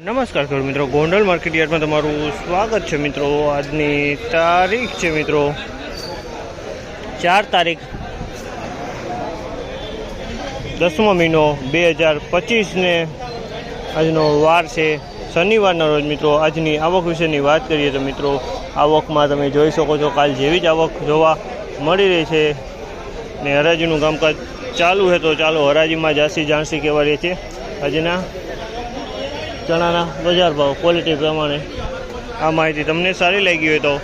નમસ્કાર ખેડૂત મિત્રો, ગોંડલ માર્કેટ યાર્ડમાં તમારું સ્વાગત છે મિત્રો. આજની તારીખ છે મિત્રો, ચાર તારીખ, દસમો મહિનો બે હજાર પચીસને આજનો વાર છે. શનિવારના રોજ મિત્રો, આજની આવક વિશેની વાત કરીએ તો મિત્રો, આવકમાં તમે જોઈ શકો છો કાલ જેવી જ આવક જોવા મળી રહી છે. ને હરાજીનું કામકાજ ચાલુ છે તો ચાલો હરાજીમાં જાસી જાણસી કહેવા રહી છે. આજના ચણાના બજાર ભાવ ક્વોલિટી પ્રમાણે આ માહિતી તમને સારી લાગી હોય તો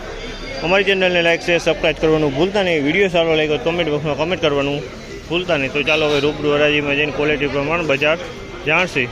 અમારી ચેનલને લાઈક શેર સબસ્ક્રાઈબ કરવાનું ભૂલતા નહીં. વીડિયો સારો લાગ્યો કમેન્ટ બોક્સમાં કમેન્ટ કરવાનું ભૂલતા નહીં. તો ચાલો હવે રૂબરૂ હરાજીમાં જઈને ક્વોલિટી પ્રમાણે બજાર જાણશી.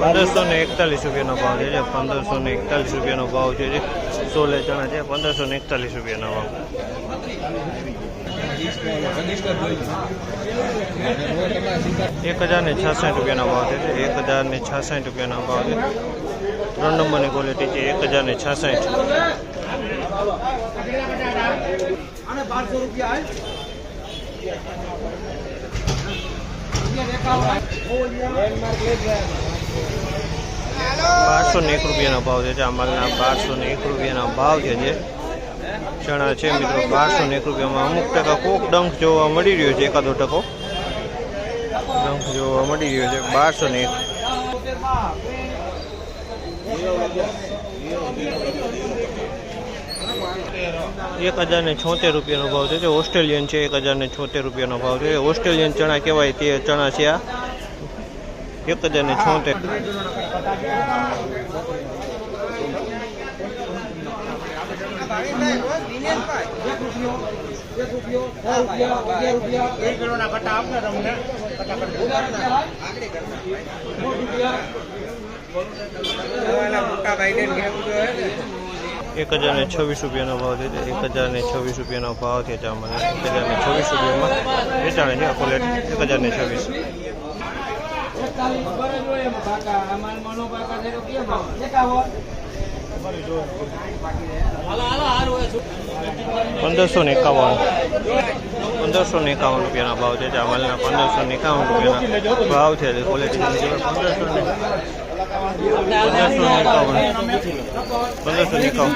પંદરસો ને એકતાલીસ રૂપિયાનો ભાવ છે પંદરસો ને એકતાલીસ રૂપિયાનો ભાવ છે સોલે ચણા છે પંદરસો ને એકતાલીસ રૂપિયાનો ભાવ. એક હજાર ને છાસઠ રૂપિયાનો ભાવ છે એક હજાર ને છાસઠ રૂપિયાનો ભાવ છે. ત્રણ નંબરની ક્વોલિટી છે, એક હજાર ને છાસઠ બારસો ને એક રૂપિયાનો ભાવ છે ચાંબાલના બારસો ને એક રૂપિયાના ભાવ છે જે. ચણા છે મિત્રો બારસો ને એક રૂપિયામાં અમુક ટકા કોક ડંખ જોવા મળી રહ્યો છે, એકાદો ટકો. ડંખ જોવા મળી રહ્યો છે બારસો ને એક. એક હજાર ને છોતેર રૂપિયાનો ભાવ છે. ઓસ્ટ્રેલિયન છે, એક હજાર ને છોતેર રૂપિયાનો ભાવ છે. ઓસ્ટ્રેલિયન ચણા કહેવાય તે ચણા છે આ. એક હજાર ને છોતેર. એક હજાર ને છવ્વીસ રૂપિયાનો ભાવ છે એક હજાર ને છવ્વીસ રૂપિયાનો ભાવ છે મને એક હજાર ને છવ્વીસ રૂપિયામાં વેચાણે છે અકોલેટ એક હજાર ને છવ્વીસ. પંદરસો ને એકાવન. પંદરસો ને એકાવન રૂપિયાના ભાવ છે ચાવલના પંદરસો ને એકાવન રૂપિયાના ભાવ છે ક્વોલિટી પંદરસો ને પંદરસો ને એકાવન. પંદરસો એકાવન.